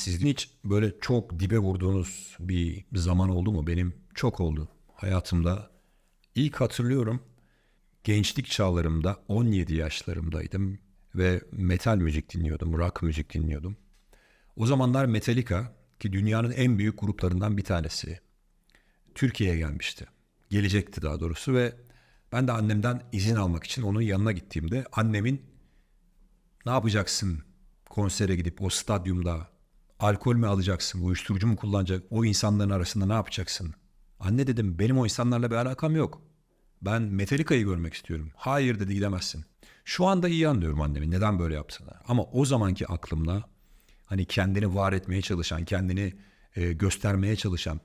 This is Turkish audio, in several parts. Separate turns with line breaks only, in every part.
Sizin hiç böyle çok dibe vurduğunuz bir zaman oldu mu? Benim çok oldu hayatımda. İlk hatırlıyorum gençlik çağlarımda 17 yaşlarımdaydım ve metal müzik dinliyordum, rock müzik dinliyordum. O zamanlar Metallica ki dünyanın en büyük gruplarından bir tanesi Türkiye'ye gelmişti. Gelecekti daha doğrusu ve ben de annemden izin almak için onun yanına gittiğimde annemin ne yapacaksın konsere gidip o stadyumda alkol mü alacaksın, uyuşturucu mu kullanacak, o insanların arasında ne yapacaksın? Anne dedim benim o insanlarla bir alakam yok. Ben Metallica'yı görmek istiyorum. Hayır dedi gidemezsin. Şu anda iyi anlıyorum annemin neden böyle yaptığını. Ama o zamanki aklımda hani kendini var etmeye çalışan, kendini e, göstermeye çalışan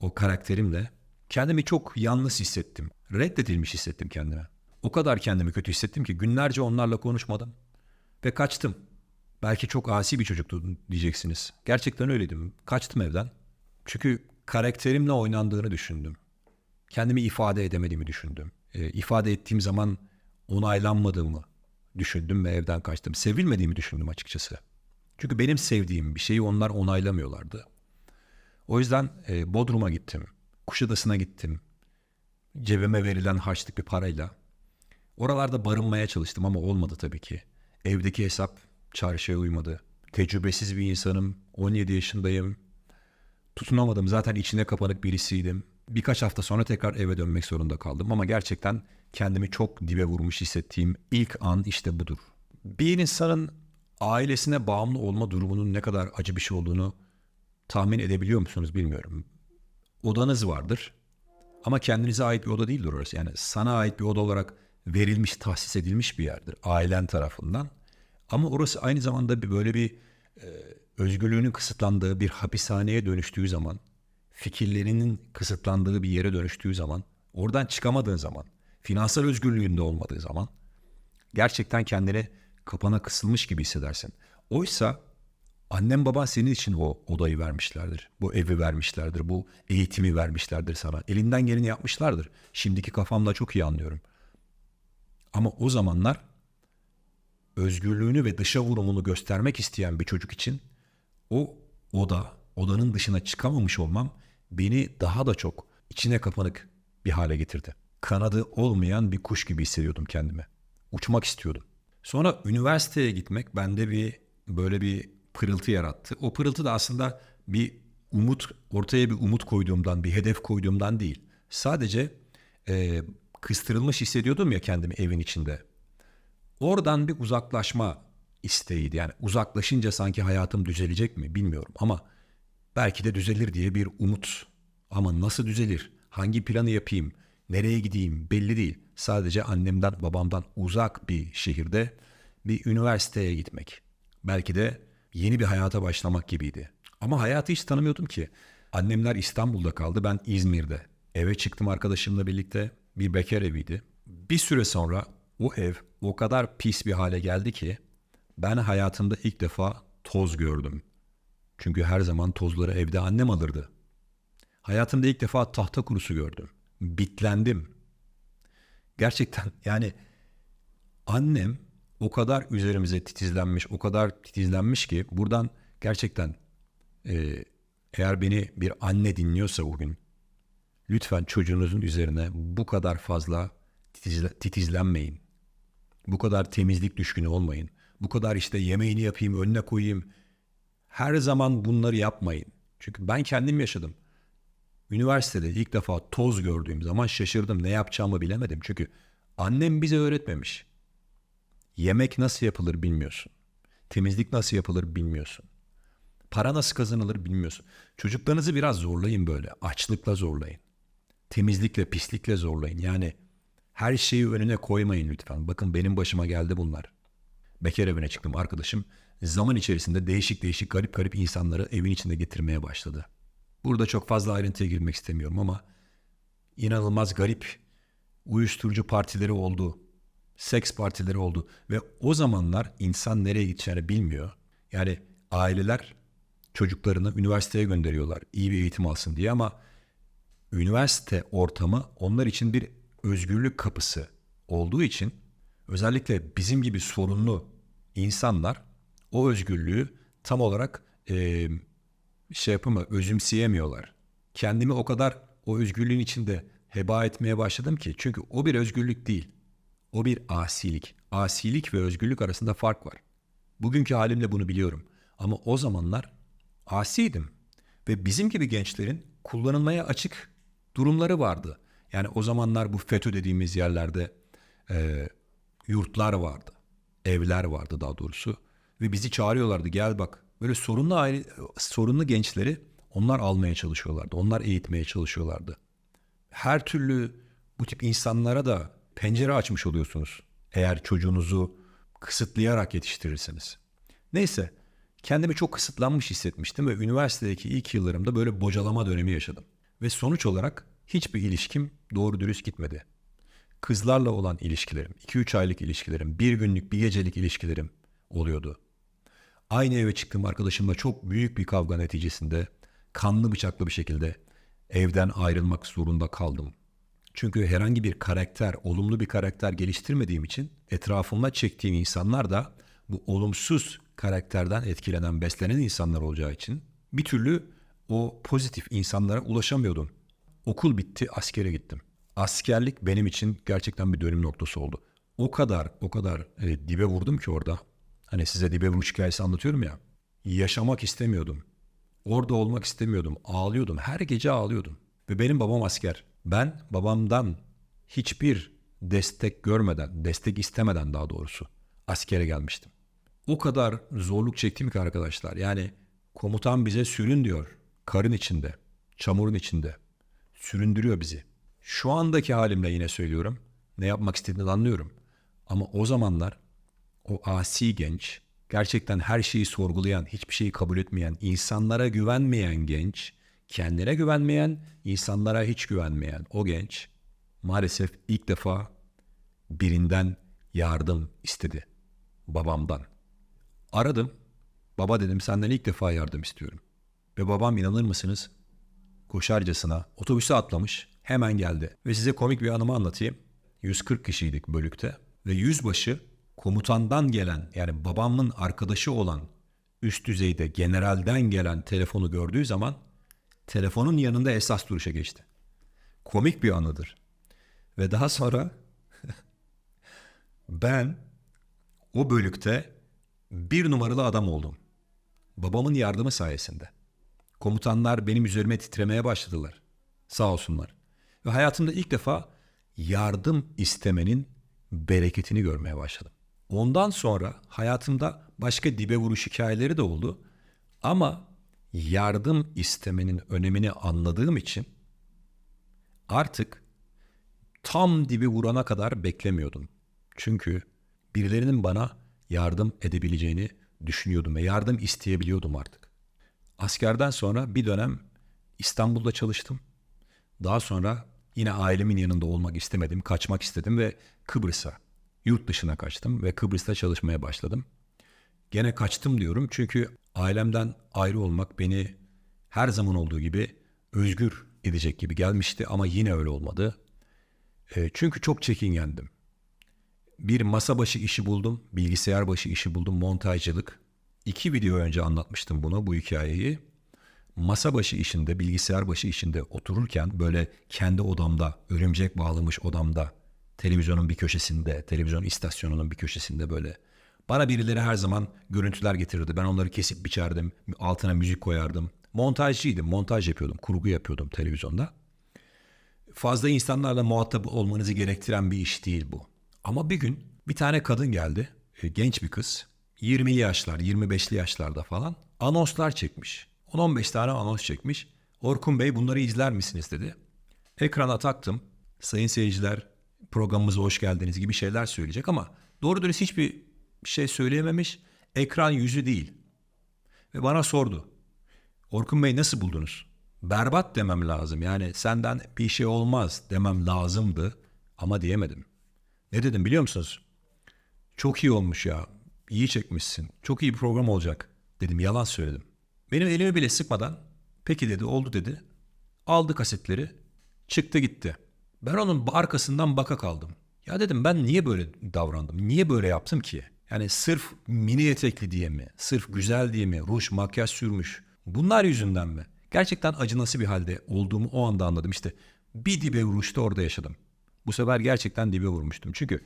o karakterimle kendimi çok yalnız hissettim. Reddedilmiş hissettim kendime. O kadar kendimi kötü hissettim ki günlerce onlarla konuşmadım. Ve kaçtım. Belki çok asi bir çocuktu diyeceksiniz. Gerçekten öyleydim. Kaçtım evden. Çünkü karakterimle oynandığını düşündüm. Kendimi ifade edemediğimi düşündüm. E, ifade ettiğim zaman onaylanmadığımı düşündüm ve evden kaçtım. Sevilmediğimi düşündüm açıkçası. Çünkü benim sevdiğim bir şeyi onlar onaylamıyorlardı. O yüzden e, Bodrum'a gittim. Kuşadası'na gittim. Cebime verilen harçlık bir parayla. Oralarda barınmaya çalıştım ama olmadı tabii ki. Evdeki hesap çarşıya uymadı. Tecrübesiz bir insanım. 17 yaşındayım. Tutunamadım. Zaten içine kapanık birisiydim. Birkaç hafta sonra tekrar eve dönmek zorunda kaldım. Ama gerçekten kendimi çok dibe vurmuş hissettiğim ilk an işte budur. Bir insanın ailesine bağımlı olma durumunun ne kadar acı bir şey olduğunu tahmin edebiliyor musunuz bilmiyorum. Odanız vardır ama kendinize ait bir oda değildir orası. Yani sana ait bir oda olarak verilmiş, tahsis edilmiş bir yerdir ailen tarafından. Ama orası aynı zamanda bir böyle bir e, özgürlüğünün kısıtlandığı bir hapishaneye dönüştüğü zaman, fikirlerinin kısıtlandığı bir yere dönüştüğü zaman, oradan çıkamadığın zaman, finansal özgürlüğünde olmadığı zaman gerçekten kendini kapana kısılmış gibi hissedersin. Oysa annem baban senin için o odayı vermişlerdir. Bu evi vermişlerdir. Bu eğitimi vermişlerdir sana. Elinden geleni yapmışlardır. Şimdiki kafamla çok iyi anlıyorum. Ama o zamanlar özgürlüğünü ve dışa vurumunu göstermek isteyen bir çocuk için o oda, odanın dışına çıkamamış olmam beni daha da çok içine kapanık bir hale getirdi. Kanadı olmayan bir kuş gibi hissediyordum kendimi. Uçmak istiyordum. Sonra üniversiteye gitmek bende bir böyle bir pırıltı yarattı. O pırıltı da aslında bir umut, ortaya bir umut koyduğumdan, bir hedef koyduğumdan değil. Sadece e, kıstırılmış hissediyordum ya kendimi evin içinde. Oradan bir uzaklaşma isteğiydi. Yani uzaklaşınca sanki hayatım düzelecek mi bilmiyorum ama belki de düzelir diye bir umut. Ama nasıl düzelir? Hangi planı yapayım? Nereye gideyim? Belli değil. Sadece annemden babamdan uzak bir şehirde bir üniversiteye gitmek. Belki de yeni bir hayata başlamak gibiydi. Ama hayatı hiç tanımıyordum ki. Annemler İstanbul'da kaldı, ben İzmir'de. Eve çıktım arkadaşımla birlikte. Bir bekar eviydi. Bir süre sonra o ev o kadar pis bir hale geldi ki ben hayatımda ilk defa toz gördüm. Çünkü her zaman tozları evde annem alırdı. Hayatımda ilk defa tahta kurusu gördüm. Bitlendim. Gerçekten yani annem o kadar üzerimize titizlenmiş, o kadar titizlenmiş ki buradan gerçekten e, eğer beni bir anne dinliyorsa bugün lütfen çocuğunuzun üzerine bu kadar fazla titizle, titizlenmeyin. Bu kadar temizlik düşkünü olmayın. Bu kadar işte yemeğini yapayım, önüne koyayım. Her zaman bunları yapmayın. Çünkü ben kendim yaşadım. Üniversitede ilk defa toz gördüğüm zaman şaşırdım. Ne yapacağımı bilemedim. Çünkü annem bize öğretmemiş. Yemek nasıl yapılır bilmiyorsun. Temizlik nasıl yapılır bilmiyorsun. Para nasıl kazanılır bilmiyorsun. Çocuklarınızı biraz zorlayın böyle. Açlıkla zorlayın. Temizlikle, pislikle zorlayın. Yani her şeyi önüne koymayın lütfen. Bakın benim başıma geldi bunlar. Bekar evine çıktım arkadaşım. Zaman içerisinde değişik değişik garip garip insanları evin içinde getirmeye başladı. Burada çok fazla ayrıntıya girmek istemiyorum ama inanılmaz garip uyuşturucu partileri oldu. Seks partileri oldu ve o zamanlar insan nereye gideceğini bilmiyor. Yani aileler çocuklarını üniversiteye gönderiyorlar iyi bir eğitim alsın diye ama üniversite ortamı onlar için bir özgürlük kapısı olduğu için özellikle bizim gibi sorunlu insanlar o özgürlüğü tam olarak e, şey yapama özümseyemiyorlar. Kendimi o kadar o özgürlüğün içinde heba etmeye başladım ki. Çünkü o bir özgürlük değil. O bir asilik. Asilik ve özgürlük arasında fark var. Bugünkü halimle bunu biliyorum. Ama o zamanlar asiydim. Ve bizim gibi gençlerin kullanılmaya açık durumları vardı. Yani o zamanlar bu FETÖ dediğimiz yerlerde e, yurtlar vardı. Evler vardı daha doğrusu. Ve bizi çağırıyorlardı gel bak. Böyle sorunlu aile, sorunlu gençleri onlar almaya çalışıyorlardı. Onlar eğitmeye çalışıyorlardı. Her türlü bu tip insanlara da pencere açmış oluyorsunuz. Eğer çocuğunuzu kısıtlayarak yetiştirirseniz. Neyse kendimi çok kısıtlanmış hissetmiştim ve üniversitedeki ilk yıllarımda böyle bocalama dönemi yaşadım. Ve sonuç olarak hiçbir ilişkim doğru dürüst gitmedi. Kızlarla olan ilişkilerim, 2-3 aylık ilişkilerim, bir günlük bir gecelik ilişkilerim oluyordu. Aynı eve çıktığım arkadaşımla çok büyük bir kavga neticesinde kanlı bıçaklı bir şekilde evden ayrılmak zorunda kaldım. Çünkü herhangi bir karakter, olumlu bir karakter geliştirmediğim için etrafımda çektiğim insanlar da bu olumsuz karakterden etkilenen, beslenen insanlar olacağı için bir türlü o pozitif insanlara ulaşamıyordum. Okul bitti, askere gittim. Askerlik benim için gerçekten bir dönüm noktası oldu. O kadar, o kadar e, dibe vurdum ki orada. Hani size dibe vuruş hikayesi anlatıyorum ya. Yaşamak istemiyordum. Orada olmak istemiyordum. Ağlıyordum. Her gece ağlıyordum. Ve benim babam asker. Ben babamdan hiçbir destek görmeden, destek istemeden daha doğrusu askere gelmiştim. O kadar zorluk çektim ki arkadaşlar. Yani komutan bize sürün diyor. Karın içinde, çamurun içinde. Süründürüyor bizi. Şu andaki halimle yine söylüyorum. Ne yapmak istediğini anlıyorum. Ama o zamanlar o asi genç, gerçekten her şeyi sorgulayan, hiçbir şeyi kabul etmeyen, insanlara güvenmeyen genç, kendine güvenmeyen, insanlara hiç güvenmeyen o genç maalesef ilk defa birinden yardım istedi. Babamdan. Aradım. Baba dedim senden ilk defa yardım istiyorum. Ve babam inanır mısınız? Koşarcasına otobüse atlamış. Hemen geldi. Ve size komik bir anımı anlatayım. 140 kişiydik bölükte. Ve yüzbaşı komutandan gelen yani babamın arkadaşı olan üst düzeyde generalden gelen telefonu gördüğü zaman telefonun yanında esas duruşa geçti. Komik bir anıdır. Ve daha sonra ben o bölükte bir numaralı adam oldum. Babamın yardımı sayesinde. Komutanlar benim üzerime titremeye başladılar. Sağ olsunlar. Ve hayatımda ilk defa yardım istemenin bereketini görmeye başladım. Ondan sonra hayatımda başka dibe vuruş hikayeleri de oldu. Ama yardım istemenin önemini anladığım için artık tam dibi vurana kadar beklemiyordum. Çünkü birilerinin bana yardım edebileceğini düşünüyordum ve yardım isteyebiliyordum artık. Askerden sonra bir dönem İstanbul'da çalıştım. Daha sonra yine ailemin yanında olmak istemedim, kaçmak istedim ve Kıbrıs'a, yurt dışına kaçtım ve Kıbrıs'ta çalışmaya başladım. Gene kaçtım diyorum çünkü ailemden ayrı olmak beni her zaman olduğu gibi özgür edecek gibi gelmişti ama yine öyle olmadı. E, çünkü çok çekingendim. Bir masa başı işi buldum, bilgisayar başı işi buldum, montajcılık. İki video önce anlatmıştım bunu, bu hikayeyi. Masa başı işinde, bilgisayar başı işinde otururken böyle kendi odamda, örümcek bağlamış odamda, televizyonun bir köşesinde, televizyon istasyonunun bir köşesinde böyle bana birileri her zaman görüntüler getirirdi. Ben onları kesip biçerdim, altına müzik koyardım. Montajcıydım, montaj yapıyordum, kurgu yapıyordum televizyonda. Fazla insanlarla muhatap olmanızı gerektiren bir iş değil bu. Ama bir gün bir tane kadın geldi, e, genç bir kız. 20'li yaşlar, 25'li yaşlarda falan. Anonslar çekmiş. 10-15 tane anons çekmiş. Orkun Bey bunları izler misiniz dedi. Ekrana taktım. Sayın seyirciler programımıza hoş geldiniz gibi şeyler söyleyecek ama doğru dürüst hiçbir şey söyleyememiş. Ekran yüzü değil. Ve bana sordu. Orkun Bey nasıl buldunuz? Berbat demem lazım. Yani senden bir şey olmaz demem lazımdı ama diyemedim. Ne dedim biliyor musunuz? Çok iyi olmuş ya. İyi çekmişsin. Çok iyi bir program olacak dedim. Yalan söyledim. Benim elimi bile sıkmadan peki dedi oldu dedi. Aldı kasetleri çıktı gitti. Ben onun arkasından baka kaldım. Ya dedim ben niye böyle davrandım? Niye böyle yaptım ki? Yani sırf mini etekli diye mi? Sırf güzel diye mi? Ruj, makyaj sürmüş. Bunlar yüzünden mi? Gerçekten acınası bir halde olduğumu o anda anladım. İşte bir dibe vuruşta orada yaşadım. Bu sefer gerçekten dibe vurmuştum. Çünkü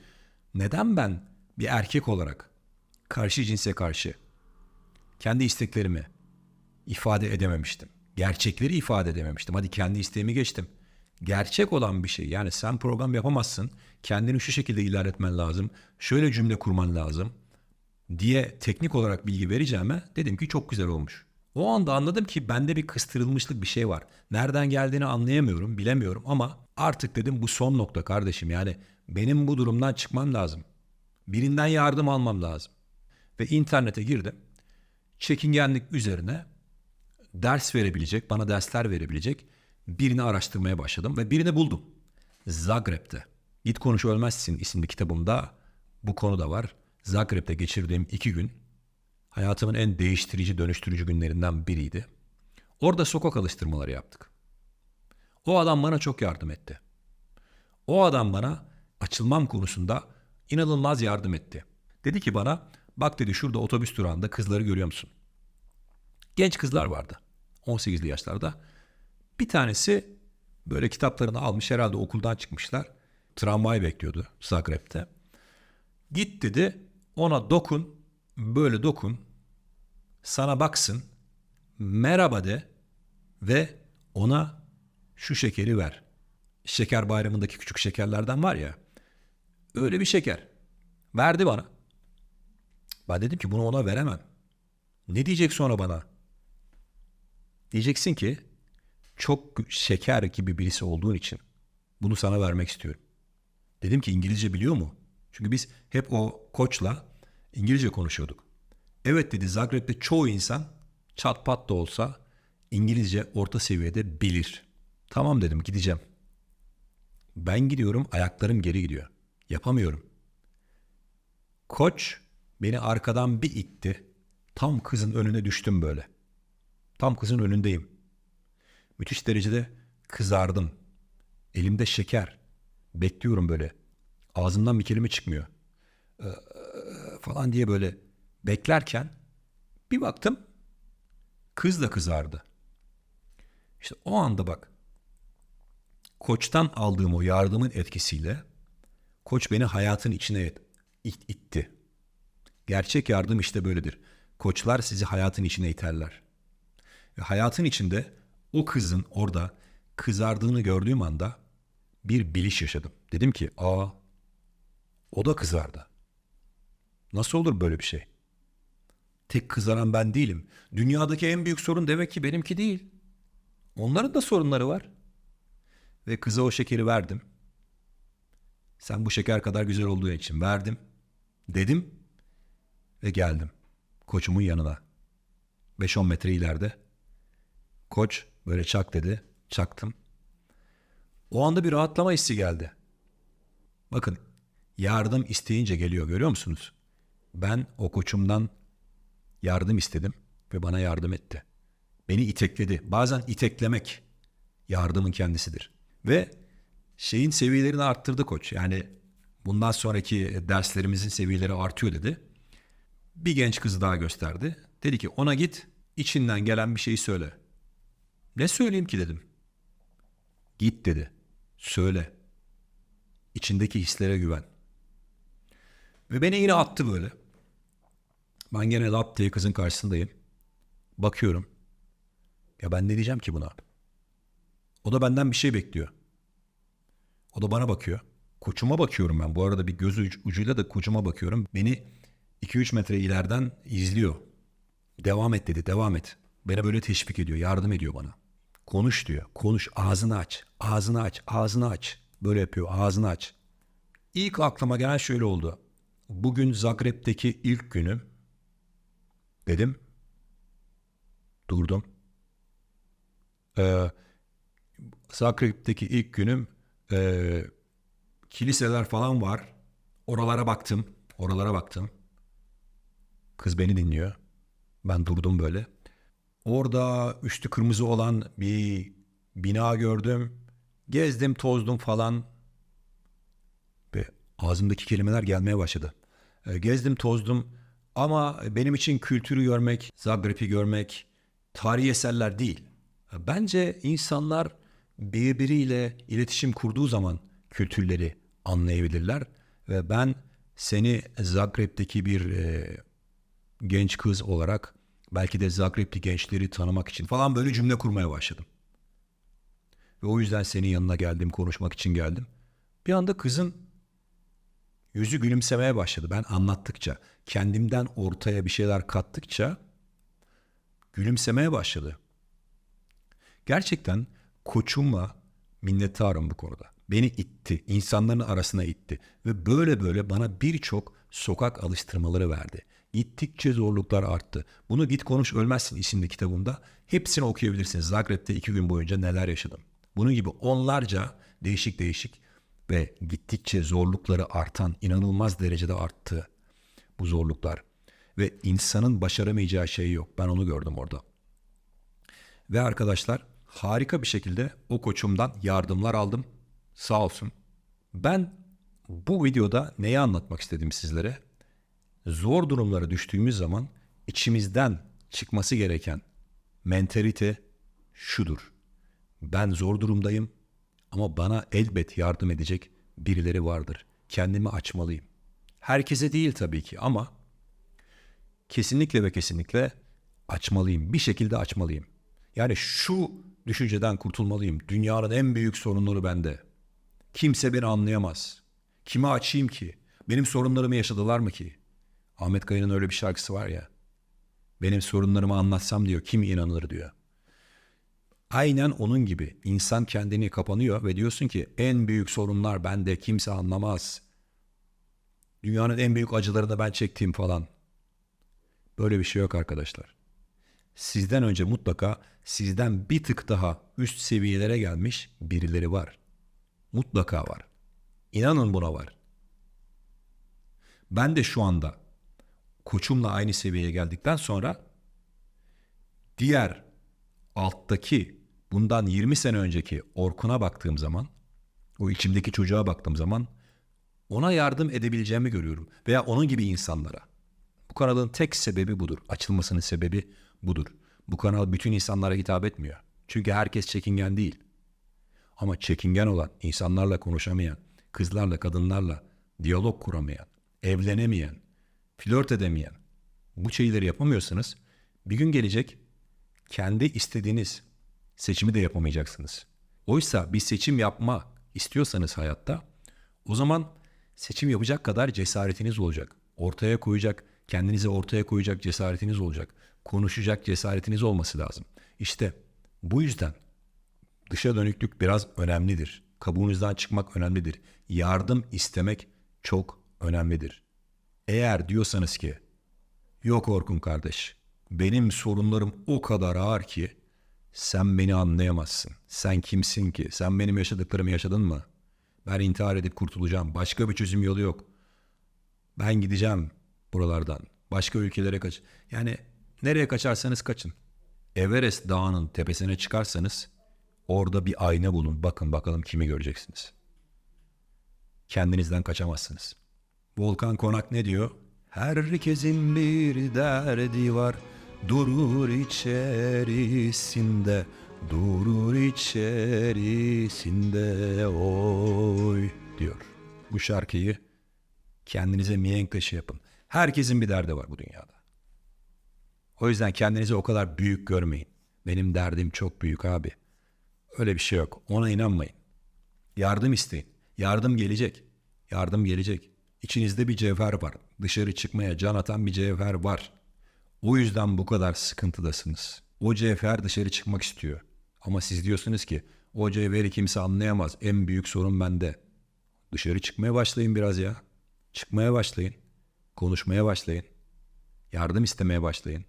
neden ben bir erkek olarak karşı cinse karşı kendi isteklerimi ifade edememiştim. Gerçekleri ifade edememiştim. Hadi kendi isteğimi geçtim. Gerçek olan bir şey. Yani sen program yapamazsın. Kendini şu şekilde ilerletmen lazım. Şöyle cümle kurman lazım diye teknik olarak bilgi vereceğime dedim ki çok güzel olmuş. O anda anladım ki bende bir kıstırılmışlık bir şey var. Nereden geldiğini anlayamıyorum, bilemiyorum ama artık dedim bu son nokta kardeşim. Yani benim bu durumdan çıkmam lazım. Birinden yardım almam lazım. Ve internete girdim. Çekingenlik üzerine ders verebilecek, bana dersler verebilecek birini araştırmaya başladım ve birini buldum. Zagreb'te. Git Konuş Ölmezsin isimli kitabımda bu konu da var. Zagreb'te geçirdiğim iki gün hayatımın en değiştirici, dönüştürücü günlerinden biriydi. Orada sokak alıştırmaları yaptık. O adam bana çok yardım etti. O adam bana açılmam konusunda inanılmaz yardım etti. Dedi ki bana bak dedi şurada otobüs durağında kızları görüyor musun? Genç kızlar vardı. 18'li yaşlarda. Bir tanesi böyle kitaplarını almış herhalde okuldan çıkmışlar. Tramvay bekliyordu Zagreb'te. Git dedi ona dokun böyle dokun sana baksın merhaba de ve ona şu şekeri ver. Şeker bayramındaki küçük şekerlerden var ya öyle bir şeker. Verdi bana. Ben dedim ki bunu ona veremem. Ne diyecek sonra bana? Diyeceksin ki çok şeker gibi birisi olduğun için bunu sana vermek istiyorum. Dedim ki İngilizce biliyor mu? Çünkü biz hep o koçla İngilizce konuşuyorduk. Evet dedi Zagreb'de çoğu insan çat pat da olsa İngilizce orta seviyede bilir. Tamam dedim gideceğim. Ben gidiyorum ayaklarım geri gidiyor. Yapamıyorum. Koç beni arkadan bir itti. Tam kızın önüne düştüm böyle. Tam kızın önündeyim. Müthiş derecede kızardım. Elimde şeker. Bekliyorum böyle. Ağzımdan bir kelime çıkmıyor. Ee, falan diye böyle beklerken bir baktım kız da kızardı. İşte o anda bak koçtan aldığım o yardımın etkisiyle koç beni hayatın içine it- it- itti. Gerçek yardım işte böyledir. Koçlar sizi hayatın içine iterler. Ve hayatın içinde o kızın orada kızardığını gördüğüm anda bir biliş yaşadım. Dedim ki aa o da kızardı. Nasıl olur böyle bir şey? Tek kızaran ben değilim. Dünyadaki en büyük sorun demek ki benimki değil. Onların da sorunları var. Ve kıza o şekeri verdim. Sen bu şeker kadar güzel olduğu için verdim. Dedim ve geldim. Koçumun yanına. 5-10 metre ileride. Koç böyle çak dedi. Çaktım. O anda bir rahatlama hissi geldi. Bakın yardım isteyince geliyor görüyor musunuz? Ben o koçumdan yardım istedim ve bana yardım etti. Beni itekledi. Bazen iteklemek yardımın kendisidir. Ve şeyin seviyelerini arttırdı koç. Yani bundan sonraki derslerimizin seviyeleri artıyor dedi. Bir genç kızı daha gösterdi. Dedi ki ona git içinden gelen bir şeyi söyle. Ne söyleyeyim ki dedim. Git dedi. Söyle. İçindeki hislere güven. Ve beni yine attı böyle. Ben gene lap diye kızın karşısındayım. Bakıyorum. Ya ben ne diyeceğim ki buna? O da benden bir şey bekliyor. O da bana bakıyor. Koçuma bakıyorum ben. Bu arada bir göz uc- ucuyla da koçuma bakıyorum. Beni 2-3 metre ileriden izliyor. Devam et dedi, devam et. Beni böyle teşvik ediyor, yardım ediyor bana. Konuş diyor, konuş, ağzını aç, ağzını aç, ağzını aç. Böyle yapıyor, ağzını aç. İlk aklıma gelen şöyle oldu. Bugün Zagreb'deki ilk günüm. Dedim. Durdum. Ee, Zagreb'deki ilk günüm ee, kiliseler falan var. Oralara baktım. Oralara baktım. Kız beni dinliyor. Ben durdum böyle. Orada üstü kırmızı olan bir bina gördüm. Gezdim, tozdum falan. Ve ağzımdaki kelimeler gelmeye başladı. E, gezdim tozdum ama benim için kültürü görmek, Zagreb'i görmek, tarihi eserler değil. E, Bence insanlar birbiriyle iletişim kurduğu zaman kültürleri anlayabilirler ve ben seni Zagreb'deki bir e, genç kız olarak belki de Zagreb'li gençleri tanımak için falan böyle cümle kurmaya başladım. Ve o yüzden senin yanına geldim, konuşmak için geldim. Bir anda kızın yüzü gülümsemeye başladı. Ben anlattıkça, kendimden ortaya bir şeyler kattıkça gülümsemeye başladı. Gerçekten koçumla minnettarım bu konuda. Beni itti, insanların arasına itti ve böyle böyle bana birçok sokak alıştırmaları verdi. Gittikçe zorluklar arttı. Bunu Git Konuş Ölmezsin isimli kitabımda hepsini okuyabilirsiniz. Zagreb'de iki gün boyunca neler yaşadım. Bunun gibi onlarca değişik değişik ve gittikçe zorlukları artan, inanılmaz derecede arttı bu zorluklar. Ve insanın başaramayacağı şey yok. Ben onu gördüm orada. Ve arkadaşlar harika bir şekilde o koçumdan yardımlar aldım. Sağ olsun. Ben bu videoda neyi anlatmak istedim sizlere? Zor durumlara düştüğümüz zaman içimizden çıkması gereken mentalite şudur. Ben zor durumdayım ama bana elbet yardım edecek birileri vardır. Kendimi açmalıyım. Herkese değil tabii ki ama kesinlikle ve kesinlikle açmalıyım. Bir şekilde açmalıyım. Yani şu düşünceden kurtulmalıyım. Dünyanın en büyük sorunları bende. Kimse beni anlayamaz. Kime açayım ki? Benim sorunlarımı yaşadılar mı ki? Ahmet Kaya'nın öyle bir şarkısı var ya. Benim sorunlarımı anlatsam diyor. Kim inanır diyor. Aynen onun gibi insan kendini kapanıyor ve diyorsun ki en büyük sorunlar bende kimse anlamaz. Dünyanın en büyük acılarını ben çektiğim falan. Böyle bir şey yok arkadaşlar. Sizden önce mutlaka sizden bir tık daha üst seviyelere gelmiş birileri var. Mutlaka var. İnanın buna var. Ben de şu anda koçumla aynı seviyeye geldikten sonra diğer alttaki bundan 20 sene önceki Orkun'a baktığım zaman o içimdeki çocuğa baktığım zaman ona yardım edebileceğimi görüyorum veya onun gibi insanlara. Bu kanalın tek sebebi budur. Açılmasının sebebi budur. Bu kanal bütün insanlara hitap etmiyor. Çünkü herkes çekingen değil. Ama çekingen olan, insanlarla konuşamayan, kızlarla, kadınlarla diyalog kuramayan, evlenemeyen, flört edemeyen bu şeyleri yapamıyorsanız bir gün gelecek kendi istediğiniz seçimi de yapamayacaksınız. Oysa bir seçim yapma istiyorsanız hayatta o zaman seçim yapacak kadar cesaretiniz olacak. Ortaya koyacak, kendinize ortaya koyacak cesaretiniz olacak. Konuşacak cesaretiniz olması lazım. İşte bu yüzden dışa dönüklük biraz önemlidir. Kabuğunuzdan çıkmak önemlidir. Yardım istemek çok önemlidir. Eğer diyorsanız ki yok Orkun kardeş benim sorunlarım o kadar ağır ki sen beni anlayamazsın. Sen kimsin ki? Sen benim yaşadıklarımı yaşadın mı? Ben intihar edip kurtulacağım. Başka bir çözüm yolu yok. Ben gideceğim buralardan. Başka ülkelere kaç. Yani nereye kaçarsanız kaçın. Everest Dağı'nın tepesine çıkarsanız orada bir ayna bulun. Bakın bakalım kimi göreceksiniz. Kendinizden kaçamazsınız. Volkan Konak ne diyor? Herkesin bir derdi var. Durur içerisinde. Durur içerisinde oy diyor. Bu şarkıyı kendinize mihenk taşı yapın. Herkesin bir derdi var bu dünyada. O yüzden kendinizi o kadar büyük görmeyin. Benim derdim çok büyük abi. Öyle bir şey yok. Ona inanmayın. Yardım isteyin. Yardım gelecek. Yardım gelecek. İçinizde bir cevher var. Dışarı çıkmaya can atan bir cevher var. O yüzden bu kadar sıkıntıdasınız. O cevher dışarı çıkmak istiyor. Ama siz diyorsunuz ki o cevheri kimse anlayamaz. En büyük sorun bende. Dışarı çıkmaya başlayın biraz ya. Çıkmaya başlayın. Konuşmaya başlayın. Yardım istemeye başlayın.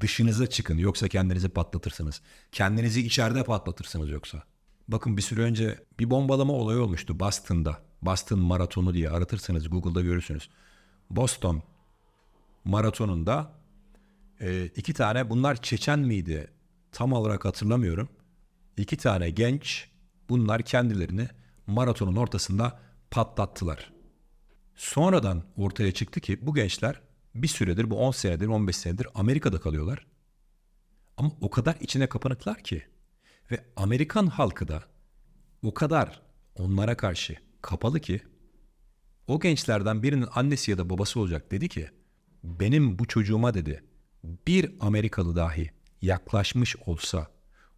Dışınıza çıkın yoksa kendinizi patlatırsınız. Kendinizi içeride patlatırsınız yoksa. Bakın bir süre önce bir bombalama olayı olmuştu Boston'da. Boston maratonu diye aratırsanız Google'da görürsünüz. Boston maratonunda e, iki tane bunlar Çeçen miydi? Tam olarak hatırlamıyorum. İki tane genç bunlar kendilerini maratonun ortasında patlattılar. Sonradan ortaya çıktı ki bu gençler bir süredir, bu 10 senedir, 15 senedir Amerika'da kalıyorlar. Ama o kadar içine kapanıklar ki ve Amerikan halkı da o kadar onlara karşı kapalı ki o gençlerden birinin annesi ya da babası olacak dedi ki benim bu çocuğuma dedi bir Amerikalı dahi yaklaşmış olsa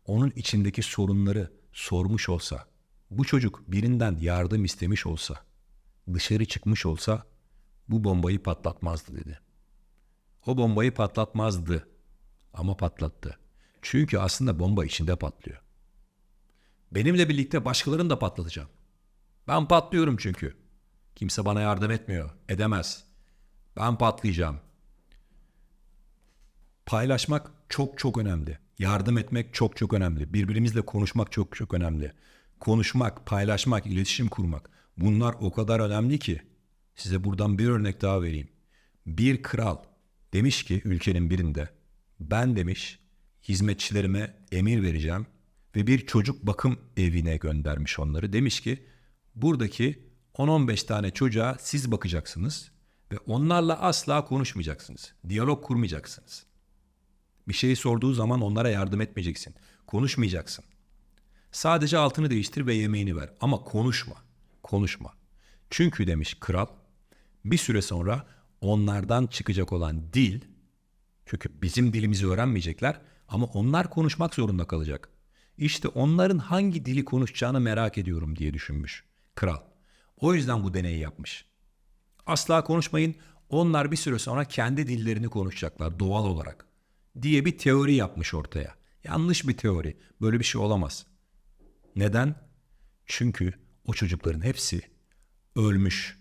onun içindeki sorunları sormuş olsa bu çocuk birinden yardım istemiş olsa dışarı çıkmış olsa bu bombayı patlatmazdı dedi. O bombayı patlatmazdı ama patlattı. Çünkü aslında bomba içinde patlıyor. Benimle birlikte başkalarını da patlatacağım. Ben patlıyorum çünkü. Kimse bana yardım etmiyor, edemez. Ben patlayacağım. Paylaşmak çok çok önemli. Yardım etmek çok çok önemli. Birbirimizle konuşmak çok çok önemli. Konuşmak, paylaşmak, iletişim kurmak. Bunlar o kadar önemli ki. Size buradan bir örnek daha vereyim. Bir kral demiş ki ülkenin birinde ben demiş hizmetçilerime emir vereceğim ve bir çocuk bakım evine göndermiş onları. Demiş ki buradaki 10-15 tane çocuğa siz bakacaksınız ve onlarla asla konuşmayacaksınız. Diyalog kurmayacaksınız. Bir şeyi sorduğu zaman onlara yardım etmeyeceksin. Konuşmayacaksın. Sadece altını değiştir ve yemeğini ver. Ama konuşma. Konuşma. Çünkü demiş kral, bir süre sonra onlardan çıkacak olan dil, çünkü bizim dilimizi öğrenmeyecekler ama onlar konuşmak zorunda kalacak. İşte onların hangi dili konuşacağını merak ediyorum diye düşünmüş kral. O yüzden bu deneyi yapmış. Asla konuşmayın. Onlar bir süre sonra kendi dillerini konuşacaklar doğal olarak diye bir teori yapmış ortaya. Yanlış bir teori. Böyle bir şey olamaz. Neden? Çünkü o çocukların hepsi ölmüş.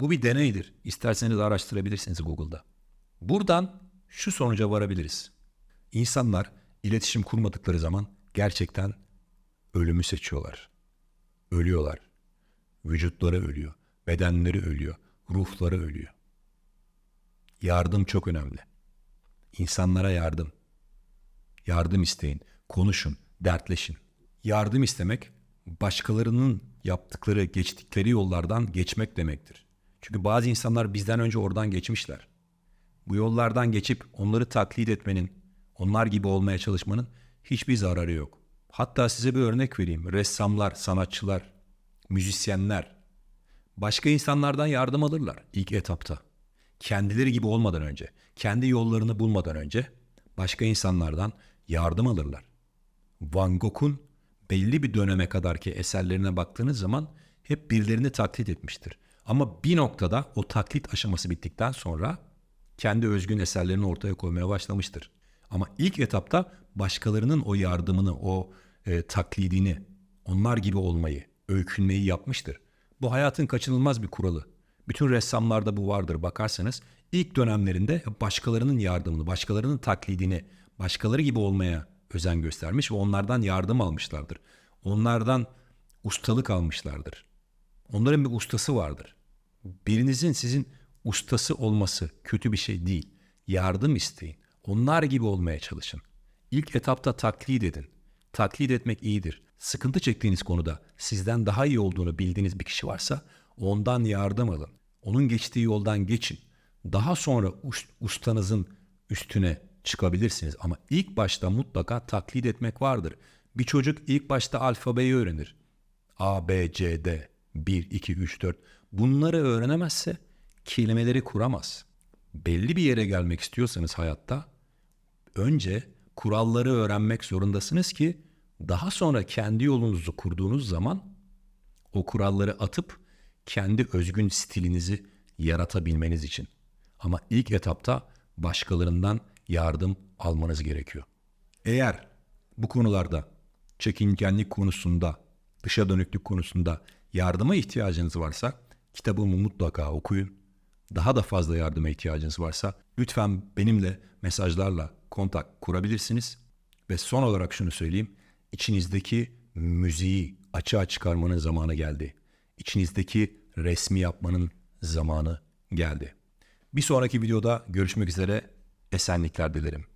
Bu bir deneydir. İsterseniz araştırabilirsiniz Google'da. Buradan şu sonuca varabiliriz. İnsanlar iletişim kurmadıkları zaman gerçekten ölümü seçiyorlar. Ölüyorlar. Vücutları ölüyor, bedenleri ölüyor, ruhları ölüyor. Yardım çok önemli. İnsanlara yardım. Yardım isteyin, konuşun, dertleşin. Yardım istemek başkalarının yaptıkları, geçtikleri yollardan geçmek demektir. Çünkü bazı insanlar bizden önce oradan geçmişler. Bu yollardan geçip onları taklit etmenin, onlar gibi olmaya çalışmanın hiçbir zararı yok. Hatta size bir örnek vereyim. Ressamlar, sanatçılar, müzisyenler başka insanlardan yardım alırlar ilk etapta. Kendileri gibi olmadan önce, kendi yollarını bulmadan önce başka insanlardan yardım alırlar. Van Gogh'un belli bir döneme kadarki eserlerine baktığınız zaman hep birilerini taklit etmiştir. Ama bir noktada o taklit aşaması bittikten sonra kendi özgün eserlerini ortaya koymaya başlamıştır. Ama ilk etapta başkalarının o yardımını, o e, taklidini, onlar gibi olmayı, öykünmeyi yapmıştır. Bu hayatın kaçınılmaz bir kuralı. Bütün ressamlarda bu vardır bakarsanız. ilk dönemlerinde başkalarının yardımını, başkalarının taklidini, başkaları gibi olmaya özen göstermiş ve onlardan yardım almışlardır. Onlardan ustalık almışlardır. Onların bir ustası vardır. Birinizin sizin ustası olması kötü bir şey değil. Yardım isteyin. Onlar gibi olmaya çalışın. İlk etapta taklit edin. Taklit etmek iyidir. Sıkıntı çektiğiniz konuda sizden daha iyi olduğunu bildiğiniz bir kişi varsa ondan yardım alın. Onun geçtiği yoldan geçin. Daha sonra ustanızın üstüne çıkabilirsiniz ama ilk başta mutlaka taklit etmek vardır. Bir çocuk ilk başta alfabeyi öğrenir. A, B, C, D, 1, 2, 3, 4. Bunları öğrenemezse kelimeleri kuramaz. Belli bir yere gelmek istiyorsanız hayatta önce kuralları öğrenmek zorundasınız ki daha sonra kendi yolunuzu kurduğunuz zaman o kuralları atıp kendi özgün stilinizi yaratabilmeniz için. Ama ilk etapta başkalarından yardım almanız gerekiyor. Eğer bu konularda çekingenlik konusunda, dışa dönüklük konusunda yardıma ihtiyacınız varsa kitabımı mutlaka okuyun. Daha da fazla yardıma ihtiyacınız varsa lütfen benimle mesajlarla kontak kurabilirsiniz. Ve son olarak şunu söyleyeyim. İçinizdeki müziği açığa çıkarmanın zamanı geldi. İçinizdeki resmi yapmanın zamanı geldi. Bir sonraki videoda görüşmek üzere. Esenlikler dilerim.